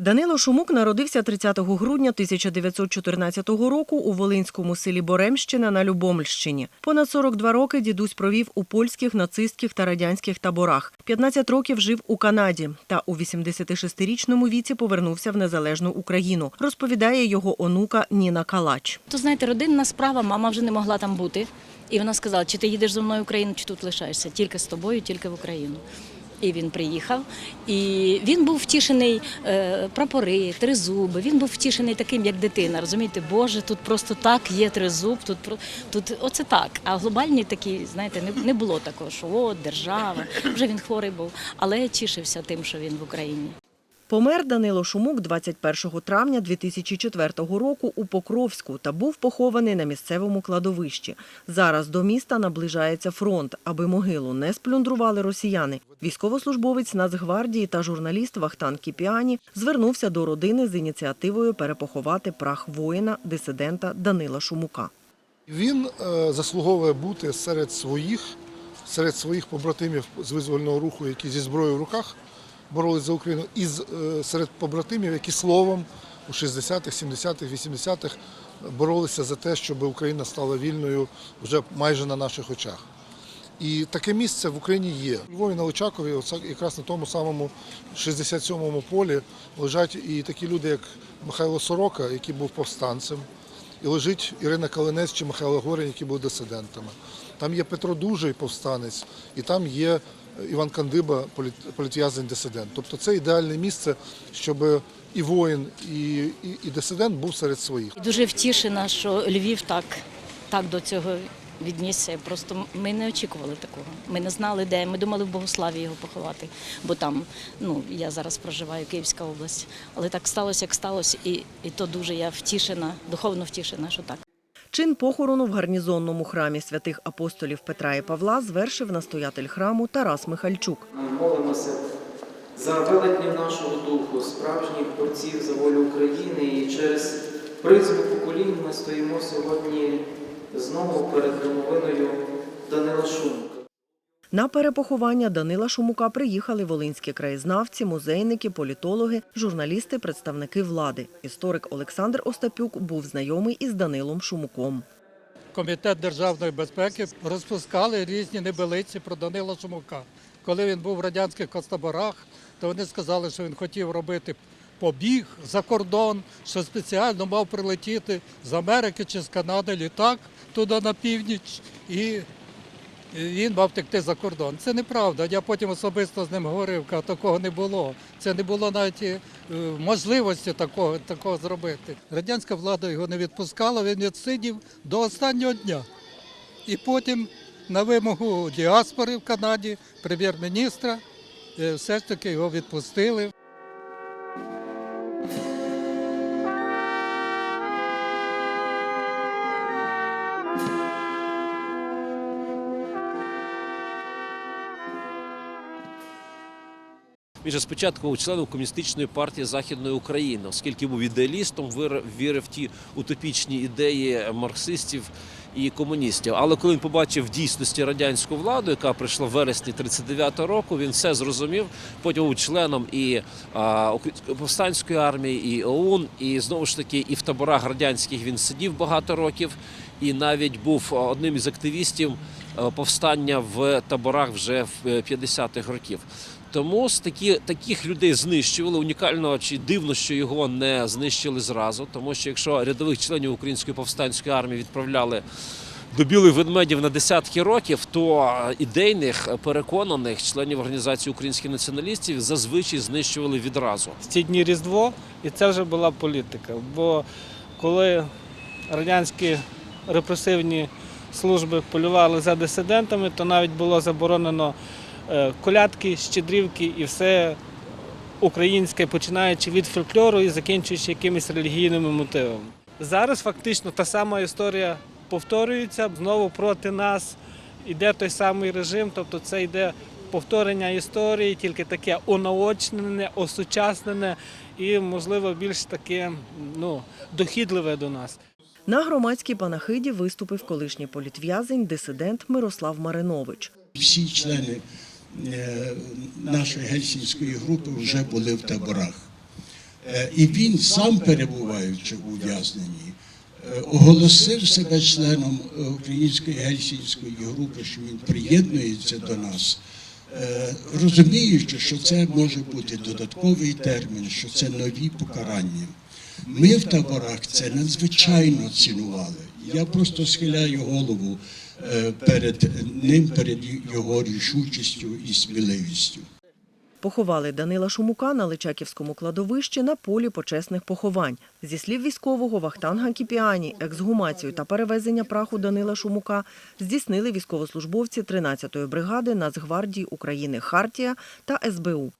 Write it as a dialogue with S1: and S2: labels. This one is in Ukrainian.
S1: Данило Шумук народився 30 грудня 1914 року у Волинському селі Боремщина на Любомльщині. Понад 42 роки дідусь провів у польських, нацистських та радянських таборах. 15 років жив у Канаді та у 86-річному віці повернувся в незалежну Україну. Розповідає його онука Ніна Калач.
S2: То знаєте, родинна справа, мама вже не могла там бути. І вона сказала, чи ти їдеш зі мною в Україну, чи тут лишаєшся. Тільки з тобою, тільки в Україну. І він приїхав, і він був втішений е, прапори, тризуби. Він був втішений таким, як дитина. Розумієте, Боже, тут просто так є тризуб, тут тут оце так. А глобальні такі, знаєте, не, не було такого, що от держава. Вже він хворий був, але тішився тим, що він в Україні.
S1: Помер Данило Шумук 21 травня 2004 року у Покровську та був похований на місцевому кладовищі. Зараз до міста наближається фронт, аби могилу не сплюндрували росіяни. Військовослужбовець Нацгвардії та журналіст Вахтан Кіпіані звернувся до родини з ініціативою перепоховати прах воїна, дисидента Данила Шумука.
S3: Він е, заслуговує бути серед своїх, серед своїх побратимів з визвольного руху, які зі зброєю в руках боролись за Україну, і е, серед побратимів, які словом у 60-х, 70-х, 80-х боролися за те, щоб Україна стала вільною вже майже на наших очах. І таке місце в Україні є. У Львові на Личакові, якраз на тому самому 67-му полі, лежать і такі люди, як Михайло Сорока, який був повстанцем, і лежить Ірина Калинець чи Михайло Горень, які були дисидентами. Там є Петро Дужий, повстанець, і там є Іван Кандиба, політ- політв'язень-дисидент. Тобто це ідеальне місце, щоб і воїн, і, і, і дисидент був серед своїх.
S2: Дуже втішена, що Львів так, так до цього віднісся. Просто ми не очікували такого. Ми не знали, де. Ми думали в Богославі його поховати, бо там, ну я зараз проживаю Київська область. Але так сталося, як сталося, і, і то дуже я втішена, духовно втішена, що так.
S1: Чин похорону в гарнізонному храмі святих апостолів Петра і Павла звершив настоятель храму Тарас Михальчук.
S4: Ми молимося за велетнів нашого духу, справжніх борців за волю України. І через призму поколінь ми стоїмо сьогодні знову перед домовиною.
S1: На перепоховання Данила Шумука приїхали волинські краєзнавці, музейники, політологи, журналісти, представники влади. Історик Олександр Остапюк був знайомий із Данилом Шумуком.
S5: Комітет державної безпеки розпускали різні небелиці про Данила Шумука. Коли він був в радянських концтаборах, то вони сказали, що він хотів робити побіг за кордон, що спеціально мав прилетіти з Америки чи з Канади літак туди на північ, і він мав втекти за кордон. Це неправда. Я потім особисто з ним говорив, кажу, такого не було. Це не було навіть е, можливості такого, такого зробити. Радянська влада його не відпускала, він відсидів до останнього дня. І потім на вимогу діаспори в Канаді, прем'єр-міністра, е, все ж таки його відпустили.
S6: Він же спочатку був членом комуністичної партії Західної України, оскільки був ідеалістом, вірив в ті утопічні ідеї марксистів і комуністів. Але коли він побачив в дійсності радянську владу, яка прийшла в вересні 39-го року, він все зрозумів. Потім був членом і повстанської армії, і ОУН, і знову ж таки, і в таборах радянських він сидів багато років, і навіть був одним із активістів повстання в таборах вже в е, 50-х років. Тому такі, таких людей знищували. Унікально чи дивно, що його не знищили зразу, тому що якщо рядових членів української повстанської армії відправляли до білих ведмедів на десятки років, то ідейних переконаних членів організації українських націоналістів зазвичай знищували відразу.
S7: в ці дні Різдво, і це вже була політика. Бо коли радянські репресивні служби полювали за дисидентами, то навіть було заборонено е, колядки, щедрівки і все українське, починаючи від фольклору і закінчуючи якимись релігійними мотивами. Зараз фактично та сама історія повторюється, знову проти нас іде той самий режим, тобто це йде повторення історії, тільки таке онаочнене, осучаснене і, можливо, більш таке ну, дохідливе до нас.
S1: На громадській панахиді виступив колишній політв'язень, дисидент Мирослав Маринович.
S8: всі члени е, нашої гельсінської групи вже були в таборах. Е, І він сам перебуваючи у ув'язненні, е, оголосив себе членом е, української гельсінської групи, що він приєднується до нас, е, розуміючи, що це може бути додатковий термін, що це нові покарання. Ми в таборах це надзвичайно цінували. Я просто схиляю голову е, перед ним, перед його рішучістю і сміливістю.
S1: Поховали Данила Шумука на Личаківському кладовищі на полі почесних поховань. Зі слів військового Вахтанга Кіпіані, ексгумацію та перевезення праху Данила Шумука здійснили військовослужбовці 13-ї бригади Нацгвардії України «Хартія» та СБУ.